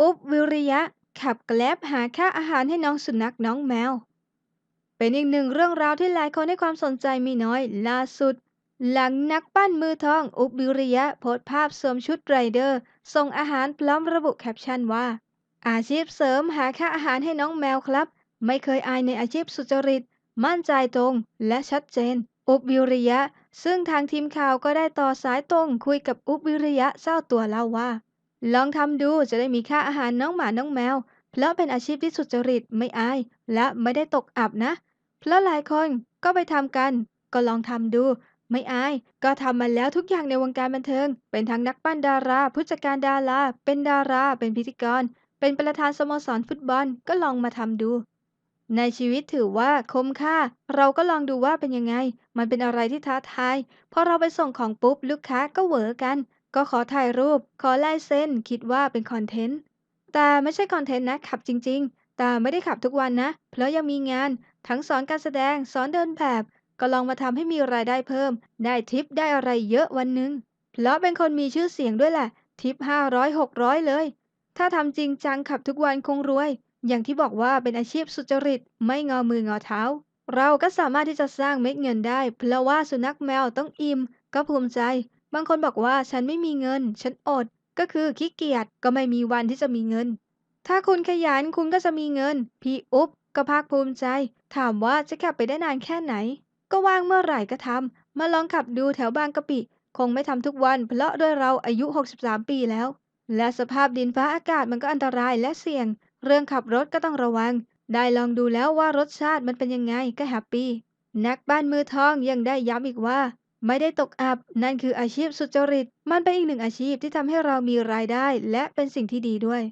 อุ๊บวิริยะ ขับแกลบหาค่าอาหารให้น้องสุนัขน้องแมว เป็นอีกหนึ่งเรื่องราวที่หลายคนให้ความสนใจม่น้อย ล่าสุด หลังนักปั้นมือทอง อุ๊บวิริยะโพสภาพสวมชุดไรเดอร์ ส่งอาหารพร้อมระบุแคปชั่นว่า อาชีพเสริมหาค่าอาหารให้น้องแมวครับ ไม่เคยอายในอาชีพสุจริต มั่นใจตรงและชัดเจน อุ๊บวิริยะ ซึ่งทางทีมข่าวก็ได้ต่อสายตรงคุยกับอุ๊บวิริยะเจ้าตัวเล่าว่า ลองทำดูจะได้มีค่าอาหารน้องหมาน้องแมว เพราะเป็นอาชีพที่สุจริตไม่อาย และไม่ได้ตกอับนะ เพราะหลายคนก็ไปทำกัน ก็ลองทำดู ไม่อาย ก็ทำมาแล้วทุกอย่างในวงการบันเทิง เป็นทั้งนักปั้นดารา ผู้จัดการดารา เป็นดารา เป็นพิธีกร เป็นประธานสโมสรฟุตบอล ก็ลองมาทำดู ในชีวิตถือว่าคุ้มค่า เราก็ลองดูว่าเป็นยังไง มันเป็นอะไรที่ท้าทาย พอเราไปส่งของปุ๊บลูกค้าก็เหวอกัน ก็ขอถ่ายรูป ขอลายเซ็นคิดว่าเป็นคอนเทนต์ แต่ไม่ใช่คอนเทนต์นะ ขับจริง ๆ แต่ไม่ได้ขับทุกวันนะ เพราะยังมีงาน ทั้งสอนการแสดง สอนเดินแบบ ก็ลองมาทำให้มีรายได้เพิ่ม ได้ทิปได้อะไรเยอะวันหนึ่งเพราะเป็นคนมีชื่อเสียงด้วยแหละ ทิป500 600เลย ถ้าทำจริงจังขับทุกวันคงรวย อย่างที่บอกว่าเป็นอาชีพสุจริต ไม่งอมืองอเท้า เราก็สามารถที่จะสร้างเม็ดเงินได้ เพราะว่าสุนัขแมวต้องอิ่ม ก็ภูมิใจ บางคนบอกว่าฉันไม่มีเงิน ฉันอด ก็คือขี้เกียจก็ไม่มีวันที่จะมีเงิน ถ้าคุณขยันคุณก็จะมีเงิน พี่อุ๊บก็ภาคภูมิใจ ถามว่าจะขับไปได้นานแค่ไหน ก็ว่างเมื่อไหร่ก็ทำมาลองขับดูแถวบางกะปิ คงไม่ทำทุกวัน เพราะด้วยเราอายุ 63 ปีแล้ว และสภาพดินฟ้าอากาศมันก็อันตรายและเสี่ยง เรื่องขับรถก็ต้องระวัง ได้ลองดูแล้วว่ารสชาติมันเป็นยังไงก็แฮปปี้นักบ้านมือทองยังได้ย้ำอีกว่า ไม่ได้ตกอับ นั่นคืออาชีพสุจริต มันเป็นอีกหนึ่งอาชีพที่ทำให้เรามีรายได้ และเป็นสิ่งที่ดีด้วย